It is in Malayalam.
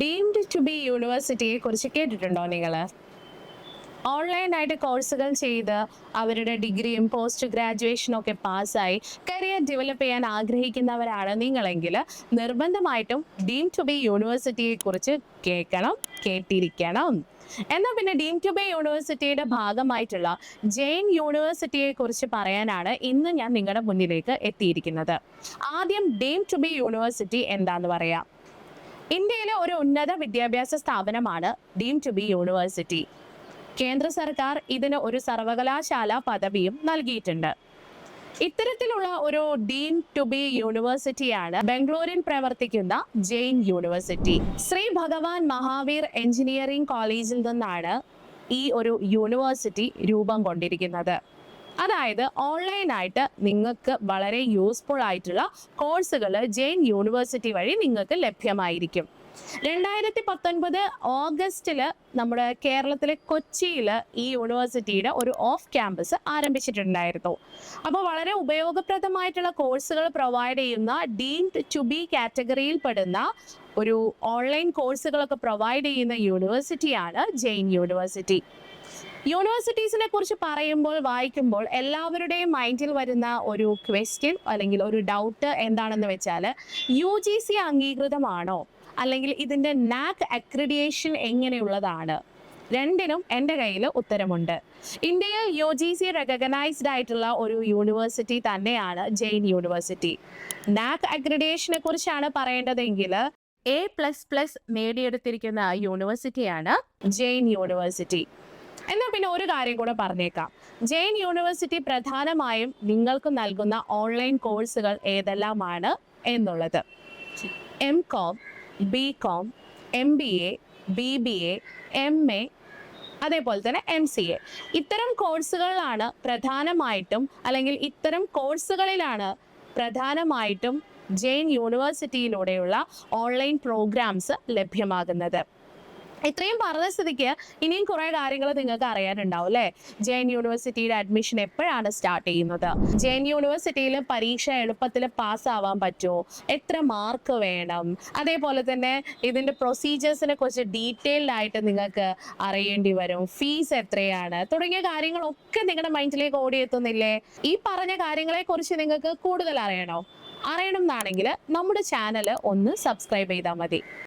ഡീംഡ് ടു ബി യൂണിവേഴ്സിറ്റിയെ കുറിച്ച് കേട്ടിട്ടുണ്ടോ നിങ്ങൾ ഓൺലൈനായിട്ട് കോഴ്സുകൾ ചെയ്ത് അവരുടെ ഡിഗ്രിയും പോസ്റ്റ് ഗ്രാജുവേഷനും ഒക്കെ പാസ്സായി കരിയർ ഡെവലപ്പ് ചെയ്യാൻ ആഗ്രഹിക്കുന്നവരാണ് നിങ്ങളെങ്കിൽ നിർബന്ധമായിട്ടും ഡീം ടു ബി യൂണിവേഴ്സിറ്റിയെ കുറിച്ച് കേൾക്കണം കേട്ടിരിക്കണം. എന്നാൽ പിന്നെ ഡീം ടു ബി യൂണിവേഴ്സിറ്റിയുടെ ഭാഗമായിട്ടുള്ള ജെയിൻ യൂണിവേഴ്സിറ്റിയെ കുറിച്ച് പറയാനാണ് ഇന്ന് ഞാൻ നിങ്ങളുടെ മുന്നിലേക്ക് എത്തിയിരിക്കുന്നത്. ആദ്യം ഡീം ടു ബി യൂണിവേഴ്സിറ്റി എന്താന്ന് പറയാം. ഇന്ത്യയിലെ ഒരു ഉന്നത വിദ്യാഭ്യാസ സ്ഥാപനമാണ് ഡീം ടു ബി യൂണിവേഴ്സിറ്റി. കേന്ദ്ര സർക്കാർ ഇതിന് ഒരു സർവകലാശാല പദവിയും നൽകിയിട്ടുണ്ട്. ഇത്തരത്തിലുള്ള ഒരു ഡീൻ ടു ബി യൂണിവേഴ്സിറ്റിയാണ് ബംഗളൂരിൽ പ്രവർത്തിക്കുന്ന ജെയിൻ യൂണിവേഴ്സിറ്റി. ശ്രീ ഭഗവാൻ മഹാവീർ എഞ്ചിനീയറിംഗ് കോളേജിൽ നിന്നാണ് ഈ ഒരു യൂണിവേഴ്സിറ്റി രൂപം കൊണ്ടിരിക്കുന്നത്. അതായത് ഓൺലൈനായിട്ട് നിങ്ങൾക്ക് വളരെ യൂസ്ഫുൾ ആയിട്ടുള്ള കോഴ്സുകൾ ജെയിൻ യൂണിവേഴ്സിറ്റി വഴി നിങ്ങൾക്ക് ലഭ്യമായിരിക്കും. രണ്ടായിരത്തി പത്തൊൻപത് ഓഗസ്റ്റിൽ നമ്മുടെ കേരളത്തിലെ കൊച്ചിയിൽ ഈ യൂണിവേഴ്സിറ്റിയുടെ ഒരു ഓഫ് ക്യാമ്പസ് ആരംഭിച്ചിട്ടുണ്ടായിരുന്നു. അപ്പോൾ വളരെ ഉപയോഗപ്രദമായിട്ടുള്ള കോഴ്സുകൾ പ്രൊവൈഡ് ചെയ്യുന്ന ഡീംഡ് ടു ബി കാറ്റഗറിയിൽ പെടുന്ന ഒരു ഓൺലൈൻ കോഴ്സുകളൊക്കെ പ്രൊവൈഡ് ചെയ്യുന്ന യൂണിവേഴ്സിറ്റിയാണ് ജെയിൻ യൂണിവേഴ്സിറ്റി യൂണിവേഴ്സിറ്റീസിനെ കുറിച്ച് പറയുമ്പോൾ വായിക്കുമ്പോൾ എല്ലാവരുടെയും മൈൻഡിൽ വരുന്ന ഒരു ക്വസ്റ്റ്യൻ അല്ലെങ്കിൽ ഒരു ഡൗട്ട് എന്താണെന്ന് വെച്ചാൽ യു ജി സി അംഗീകൃതമാണോ? അല്ലെങ്കിൽ ഇതിന്റെ നാക് അക്രിഡിയേഷൻ എങ്ങനെയുള്ളതാണ്? രണ്ടിനും എന്റെ കയ്യിൽ ഉത്തരമുണ്ട്. ഇന്ത്യയിൽ യു ജി സി റെക്കഗ്നൈസ്ഡ് ആയിട്ടുള്ള ഒരു യൂണിവേഴ്സിറ്റി തന്നെയാണ് ജെയിൻ യൂണിവേഴ്സിറ്റി നാക് അക്രിഡിയേഷനെ കുറിച്ചാണ് പറയേണ്ടതെങ്കിൽ എ പ്ലസ് പ്ലസ് നേടിയെടുത്തിരിക്കുന്ന യൂണിവേഴ്സിറ്റിയാണ് ജെയിൻ യൂണിവേഴ്സിറ്റി എന്നാൽ പിന്നെ ഒരു കാര്യം കൂടെ പറഞ്ഞേക്കാം. ജെയിൻ യൂണിവേഴ്സിറ്റി പ്രധാനമായും നിങ്ങൾക്ക് നൽകുന്ന ഓൺലൈൻ കോഴ്സുകൾ ഏതെല്ലാമാണ് എന്നുള്ളത്. M com B com M B A B B A M A അതേപോലെ തന്നെ എം സി എ ഇത്തരം കോഴ്സുകളിലാണ് പ്രധാനമായിട്ടും അല്ലെങ്കിൽ ഇത്തരം കോഴ്സുകളിലാണ് പ്രധാനമായിട്ടും ജെയിൻ യൂണിവേഴ്സിറ്റിയിലൂടെയുള്ള ഓൺലൈൻ പ്രോഗ്രാംസ് ലഭ്യമാകുന്നത്. ഇത്രയും പറഞ്ഞ സ്ഥിതിക്ക് ഇനിയും കുറേ കാര്യങ്ങൾ നിങ്ങൾക്ക് അറിയാനുണ്ടാവും അല്ലേ? ജെയിൻ യൂണിവേഴ്സിറ്റിയുടെ അഡ്മിഷൻ എപ്പോഴാണ് സ്റ്റാർട്ട് ചെയ്യുന്നത്? ജെയിൻ യൂണിവേഴ്സിറ്റിയിൽ പരീക്ഷ എളുപ്പത്തിൽ പാസ്സാവാൻ പറ്റുമോ? എത്ര മാർക്ക് വേണം? അതേപോലെ തന്നെ ഇതിന്റെ പ്രൊസീജിയേഴ്സിനെ കുറിച്ച് ഡീറ്റെയിൽഡ് ആയിട്ട് നിങ്ങൾക്ക് അറിയേണ്ടി വരും. ഫീസ് എത്രയാണ്? തുടങ്ങിയ കാര്യങ്ങളൊക്കെ നിങ്ങളുടെ മൈൻഡിലേക്ക് ഓടിയെത്തുന്നില്ലേ? ഈ പറഞ്ഞ കാര്യങ്ങളെക്കുറിച്ച് നിങ്ങൾക്ക് കൂടുതൽ അറിയണോ? അറിയണം എന്നാണെങ്കിൽ നമ്മുടെ ചാനൽ ഒന്ന് സബ്സ്ക്രൈബ് ചെയ്താൽ മതി.